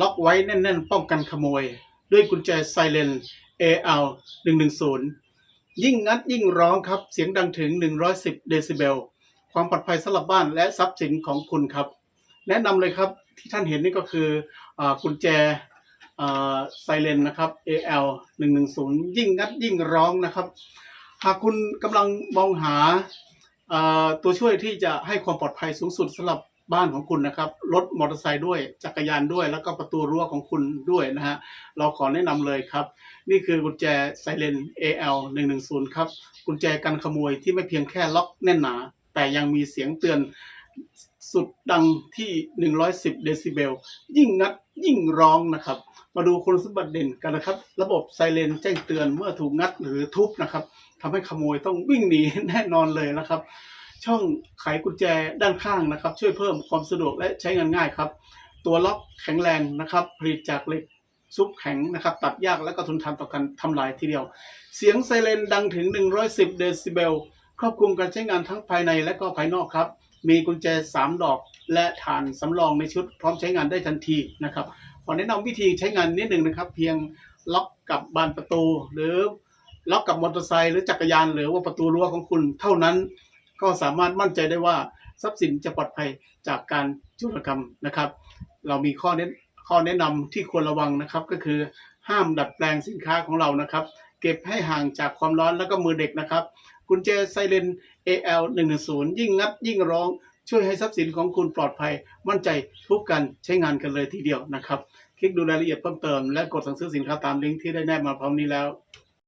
ล็อกไว้แน่น ๆ ป้องกันขโมย ด้วยกุญแจไซเลน AL 110 ยิ่งงัดยิ่งร้องครับเสียงดังถึง 110 เดซิเบล ความปลอดภัยสำหรับบ้านและทรัพย์สินของคุณครับ แนะนำเลยครับที่ท่านเห็นนี่ก็คืออกุญแจไซเลนนะครับ AL 110 ยิ่งงัดยิ่งร้องนะครับ หากคุณกำลังมองหาตัวช่วยที่จะให้ความปลอดภัยสูงสุดสำหรับ บ้านของคุณนะครับรถมอเตอร์ไซค์ด้วยจักรยานด้วย แล้วก็ประตูรั้วของคุณด้วยนะฮะเราขอแนะนำเลยครับ นี่คือกุญแจไซเลน AL 110ครับกุญแจกันขโมยที่ไม่เพียงแค่ล็อกแน่นหนา แต่ยังมีเสียงเตือนสุดดังที่ 110 เดซิเบล ยิ่งงัดยิ่งร้องนะครับ มาดูคุณสมบัติเด่นกันนะครับ ระบบไซเรนแจ้งเตือนเมื่อถูกงัดหรือทุบนะครับทำให้ขโมยต้องวิ่งหนีแน่นอนเลยนะครับ ช่องไขกุญแจด้านข้างนะครับ ช่วยเพิ่มความสะดวกและใช้งานง่ายครับ ตัวล็อกแข็งแรงนะครับ ผลิตจากเหล็กซุปแข็งนะครับ ตัดยากและก็ทนทานต่อการทำลายทีเดียว เสียงไซเรนดังถึง 110 เดซิเบล ครอบคลุมการใช้งานทั้งภายในและก็ภายนอกครับ มีกุญแจ 3 ดอก และฐานสำรองในชุด พร้อมใช้งานได้ทันทีนะครับ ขอแนะนำวิธีใช้งานนิดหนึ่งนะครับ เพียงล็อกกับบานประตู หรือล็อกกับมอเตอร์ไซค์หรือจักรยานหรือว่าประตูรั้วของคุณเท่านั้น ก็สามารถมั่นใจได้ว่าทรัพย์สินจะปลอดภัยจากการจุลกรรมนะครับ เรามีข้อแนะข้อแนะนำที่ควรระวังนะครับ ก็คือห้ามดัดแปลงสินค้าของเรานะครับ เก็บให้ห่างจากความร้อนแล้วก็มือเด็กนะครับ กุญแจไซเรน AL 110ยิ่งงัดยิ่งร้องช่วยให้ทรัพย์สินของคุณปลอดภัย มั่นใจทุกการใช้งานกันเลยทีเดียวนะครับ คลิกดูรายละเอียดเพิ่มเติมและกดสั่งซื้อสินค้าตามลิงก์ที่ได้แนบมาพร้อมนี้แล้ว